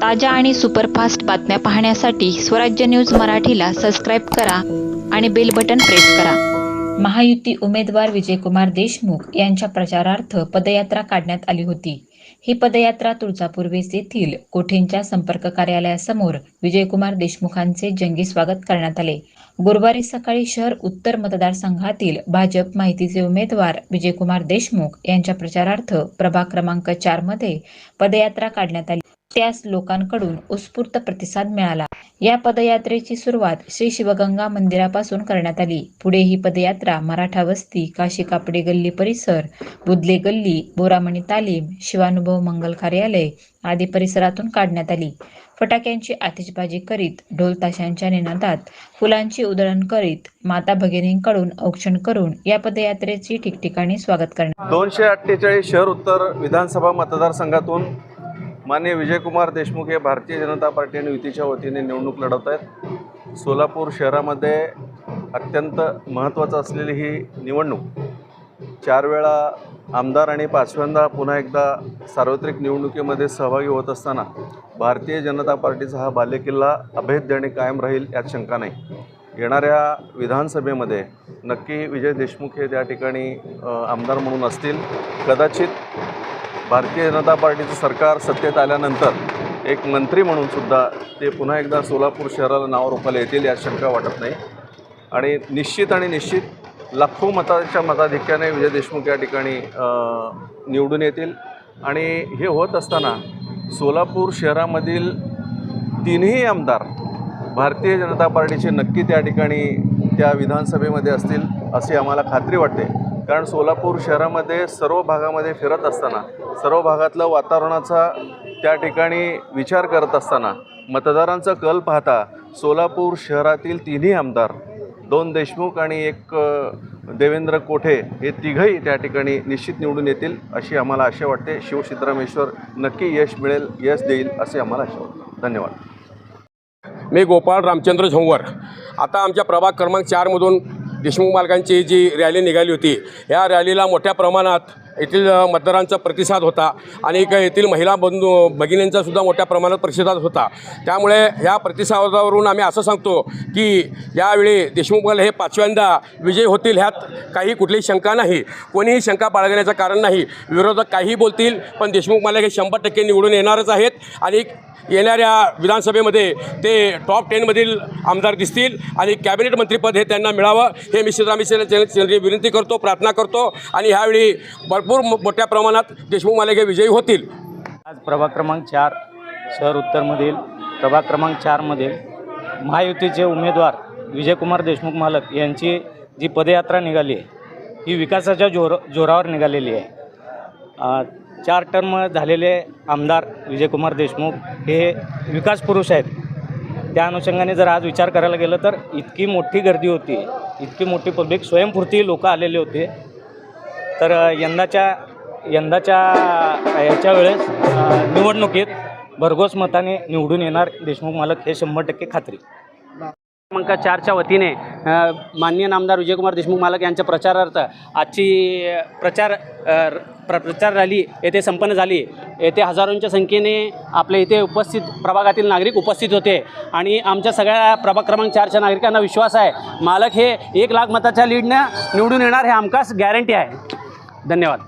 ताज्या आणि सुपरफास्ट बातम्या पाहण्यासाठी स्वराज्य न्यूज मराठीला सबस्क्राईब करा आणि बेल बटन प्रेस करा. महायुती उमेदवार विजयकुमार देशमुख यांच्या प्रचारार्थ पदयात्रा काढण्यात आली होती. ही पदयात्रा तुळजापूर वेस येथील कोठेंच्या संपर्क कार्यालयासमोर विजयकुमार देशमुखांचे जंगी स्वागत करण्यात आले. गुरुवारी सकाळी शहर उत्तर मतदारसंघातील भाजप माहितीचे उमेदवार विजयकुमार देशमुख यांच्या प्रचारार्थ प्रभाग क्रमांक चारमध्ये पदयात्रा काढण्यात आली. त्यास लोकांकडून उत्स्फूर्त प्रतिसाद मिळाला. या पदयात्रेची सुरुवात श्री शिवगंगा मंदिरापासून करण्यात आली. पुढे ही पदयात्रा मराठा वस्ती काशी कापडे गल्ली परिसर बुदले गल्ली बोरामणी तालीम शिवानुभव मंगल कार्यालय आदी परिसरातून काढण्यात आली. फटाक्यांची आतिषबाजी करीत ढोल ताशांच्या निनादात फुलांची उधळण करीत माता भगिनींकडून औक्षण करून या पदयात्रेची ठिकठिकाणी स्वागत करण्यात दोनशे अठ्ठेचाळीस शहर उत्तर विधानसभा मतदारसंघातून माननीय विजयकुमार देशमुख हे भारतीय जनता पार्टी आणि युतीच्या वतीने निवडणूक लढवत आहेत. सोलापूर शहरामध्ये अत्यंत महत्त्वाचं असलेली ही निवडणूक. चार वेळा आमदार आणि पाचव्यांदा पुन्हा एकदा सार्वत्रिक निवडणुकीमध्ये सहभागी होत असताना भारतीय जनता पार्टीचा हा बालेकिल्ला अभेद्य आणि कायम राहील यात शंका नाही. येणाऱ्या विधानसभेमध्ये नक्की विजय देशमुख हे त्या ठिकाणी आमदार म्हणून असतील. कदाचित भारतीय जनता पार्टीचं सरकार सत्तेत आल्यानंतर एक मंत्री म्हणून सुद्धा ते पुन्हा एकदा सोलापूर शहराला नाव रोखायला येतील यात शंका वाटत नाही. आणि निश्चित आणि निश्चित लाखो मताच्या मताधिक्याने विजय देशमुख या ठिकाणी निवडून येतील. आणि हे होत असताना सोलापूर शहरामधील तीनही आमदार भारतीय जनता पार्टीचे नक्की त्या ठिकाणी त्या विधानसभेमध्ये असतील अशी आम्हाला खात्री वाटते. कारण सोलापूर शहरामध्ये सर्व भागामध्ये फिरत असताना सर्व भागातलं वातावरणाचा त्या ठिकाणी विचार करत असताना मतदारांचा कल पाहता सोलापूर शहरातील तिन्ही आमदार दोन देशमुख आणि एक देवेंद्र कोठे हे तिघही त्या ठिकाणी निश्चित निवडून येतील अशी आम्हाला आशा वाटते. शिवसिद्धरामेश्वर नक्की यश मिळेल यश देईल असे आम्हाला आशा वाटते. धन्यवाद. मी गोपाळ रामचंद्र झोंवर. आता आमच्या प्रभाग क्रमांक चारमधून देशमुख मालकांची जी रॅली निघाली होती या रॅलीला मोठ्या प्रमाणात येथील मतदारांचा प्रतिसाद होता आणि एक येथील महिला बंधू भगिनींचासुद्धा मोठ्या प्रमाणात प्रतिसाद होता. त्यामुळे ह्या प्रतिसादावरून आम्ही असं सांगतो की यावेळी देशमुख हे पाचव्यांदा विजयी होतील ह्यात काही कुठलीही शंका नाही. कोणीही शंका बाळगण्याचं कारण नाही. विरोधक काहीही बोलतील पण देशमुख मला हे शंभर टक्के निवडून येणारच आहेत आणि येणाऱ्या विधानसभेमध्ये ते टॉप टेनमधील आमदार दिसतील आणि कॅबिनेट मंत्रीपद हे त्यांना मिळावं हे मी सिद्धरामेश्वर विनंती करतो प्रार्थना करतो आणि ह्यावेळी भरपूर मो- मोठ्या प्रमाणात देशमुख मालक विजयी होतील. आज प्रभाग क्रमांक चार शहर उत्तरमधील प्रभाग क्रमांक चारमधील महायुतीचे उमेदवार विजयकुमार देशमुख मालक यांची जी पदयात्रा निघाली आहे ही विकासाच्या जोर जोरावर निघालेली आहे. चार टर्म झालेले आमदार विजयकुमार देशमुख हे विकास पुरुष आहेत. त्या अनुषंगाने जर आज विचार करायला गेलं तर इतकी मोठी गर्दी होती इतकी मोठी पब्लिक स्वयंपूर्ती लोक आलेले होते. तर यंदाच्या यंदाच्या याच्या वेळेस निवडणुकीत भरघोस मताने निवडून येणार देशमुख मालक हे शंभर टक्के खात्री. क्रमांक चारच्या वतीने माननीय नामदार विजयकुमार देशमुख मालक यांच्या प्रचारार्थ आजची प्रचार र- प्र प्रचार रॅली येथे संपन्न झाली. येथे हजारोंच्या संख्येने आपल्या इथे उपस्थित प्रभागातील नागरिक उपस्थित होते आणि आमच्या सगळ्या प्रभाग क्रमांक चारच्या नागरिकांना विश्वास आहे. मालक हे एक लाख मताच्या लीडनं निवडून येणार हे आमकास गॅरंटी आहे. धन्यवाद.